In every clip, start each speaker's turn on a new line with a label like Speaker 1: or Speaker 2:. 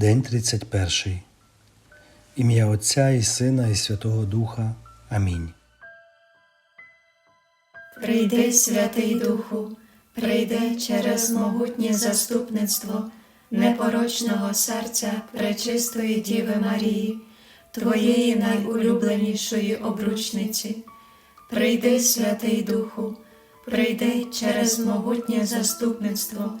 Speaker 1: День 31. Ім'я Отця і Сина і Святого Духа. Амінь.
Speaker 2: Прийди, Святий Духу, прийди через могутнє заступництво непорочного серця Пречистої Діви Марії, Твоєї найулюбленішої обручниці. Прийди, Святий Духу, прийди через могутнє заступництво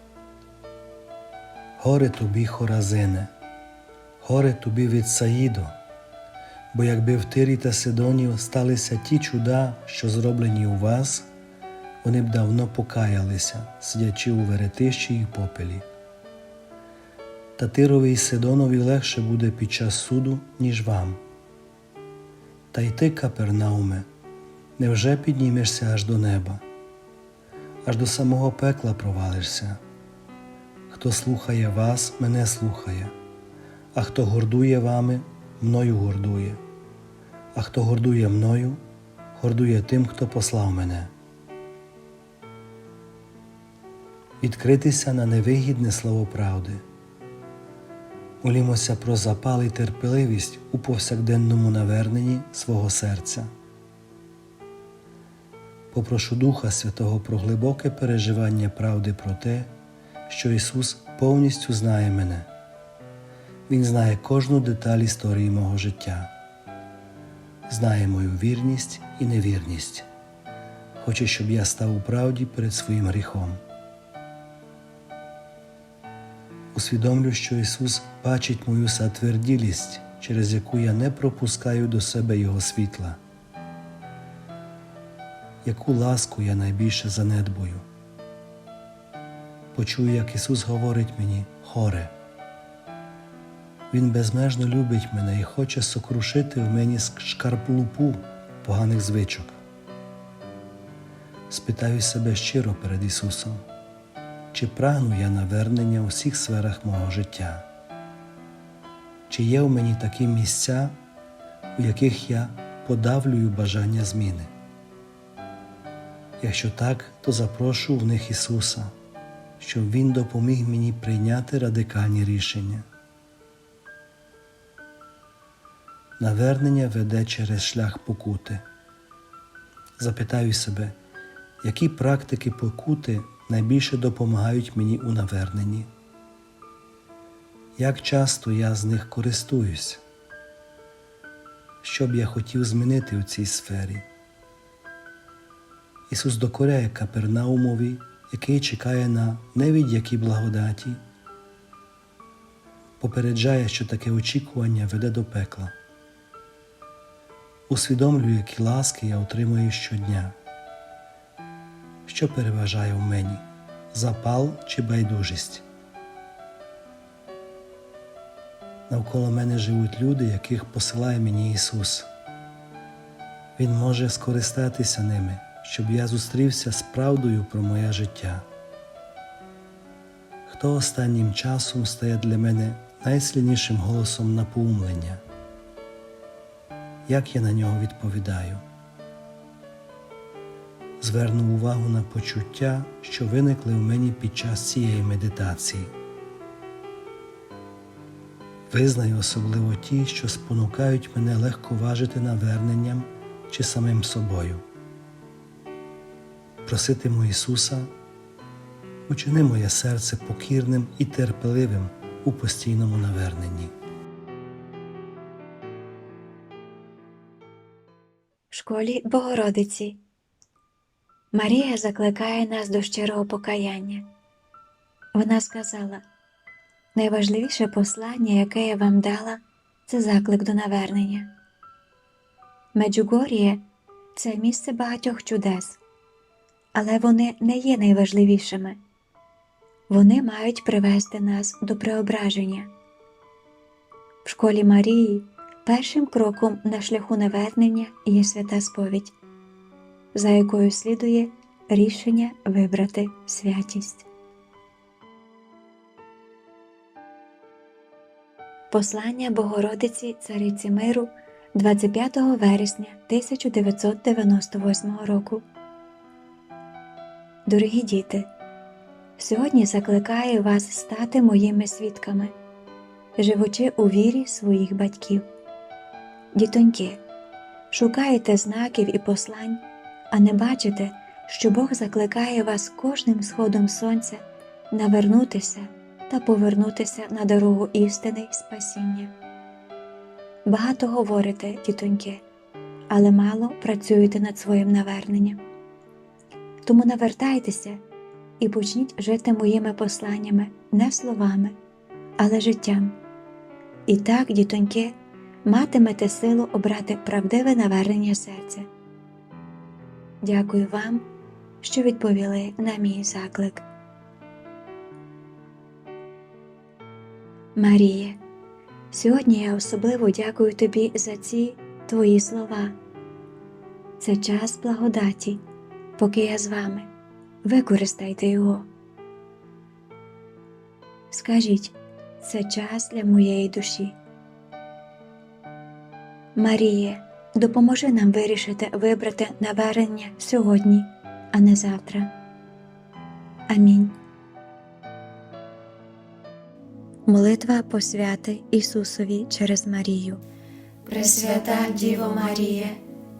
Speaker 1: Горе тобі, Хоразине, горе тобі від Саїдо, бо якби в Тирі та Сидоні сталися ті чуда, що зроблені у вас, вони б давно покаялися, сидячи у веретищі і попелі. Та Тирові й Сидонові легше буде під час суду, ніж вам. Та й ти, Капернауме, невже піднімешся аж до неба? аж до самого пекла провалишся. Хто слухає вас, мене слухає, а хто гордує вами, мною гордує, а хто гордує мною, гордує тим, хто послав мене. Відкритися на невигідне слово правди. Молімося про запал і терпеливість у повсякденному наверненні свого серця. Попрошу Духа Святого про глибоке переживання правди про те, що Ісус повністю знає мене. Він знає кожну деталь історії мого життя, знає мою вірність і невірність, хоче, щоб я став у правді перед своїм гріхом. Усвідомлю, що Ісус бачить мою затверділість, через яку я не пропускаю до себе Його світла яку ласку я найбільше занедбую. Почую, як Ісус говорить мені хоре. Він безмежно любить мене і хоче сокрушити в мені шкарплупу поганих звичок. Спитаю себе щиро перед Ісусом, чи прагну я навернення у всіх сферах мого життя, чи є в мені такі місця, у яких я подавлюю бажання зміни. Якщо так, то запрошу в них Ісуса, щоб Він допоміг мені прийняти радикальні рішення. Навернення веде через шлях покути. Запитаю себе, які практики покути найбільше допомагають мені у наверненні? Як часто я з них користуюсь? Що б я хотів змінити у цій сфері? Ісус докоряє Капернаумові, який чекає на невід'які благодаті, попереджає, що таке очікування веде до пекла. Усвідомлюю, які ласки я отримую щодня, що переважає в мені запал чи байдужість. Навколо мене живуть люди, яких посилає мені Ісус. Він може скористатися ними щоб я зустрівся з правдою про моє життя. Хто останнім часом стає для мене найсильнішим голосом напоумлення? Як я на нього відповідаю? Зверну увагу на почуття, що виникли в мені під час цієї медитації. Визнаю особливо ті, що спонукають мене легко важити наверненням чи самим собою проситиму Ісуса, учини моє серце покірним і терпеливим у постійному наверненні.
Speaker 3: В школі Богородиці Марія закликає нас до щирого покаяння. Вона сказала: найважливіше послання, яке я вам дала, це заклик до навернення. Меджугор'є це місце багатьох чудес але вони не є найважливішими. Вони мають привести нас до преображення. В школі Марії першим кроком на шляху навернення є свята сповідь, за якою слідує рішення вибрати святість. Послання Богородиці Цариці Миру 25 вересня 1998 року. Дорогі діти, сьогодні закликаю вас стати моїми свідками, живучи у вірі своїх батьків. Дітоньки, шукаєте знаків і послань, а не бачите, що Бог закликає вас кожним сходом сонця навернутися та повернутися на дорогу істини й спасіння. Багато говорите, дітоньки, але мало працюєте над своїм наверненням. Тому навертайтеся і почніть жити моїми посланнями не словами, але життям. І так, дітоньки, матимете силу обрати правдиве навернення серця. Дякую вам, що відповіли на мій заклик. Маріє, сьогодні я особливо дякую тобі за ці твої слова. Це час благодаті, поки я з вами. Використайте його. Скажіть, це час для моєї душі. Маріє, допоможи нам вирішити вибрати навернення сьогодні, а не завтра. Амінь. Молитва посвяти Ісусові через Марію.
Speaker 2: Пресвята Діво Марія,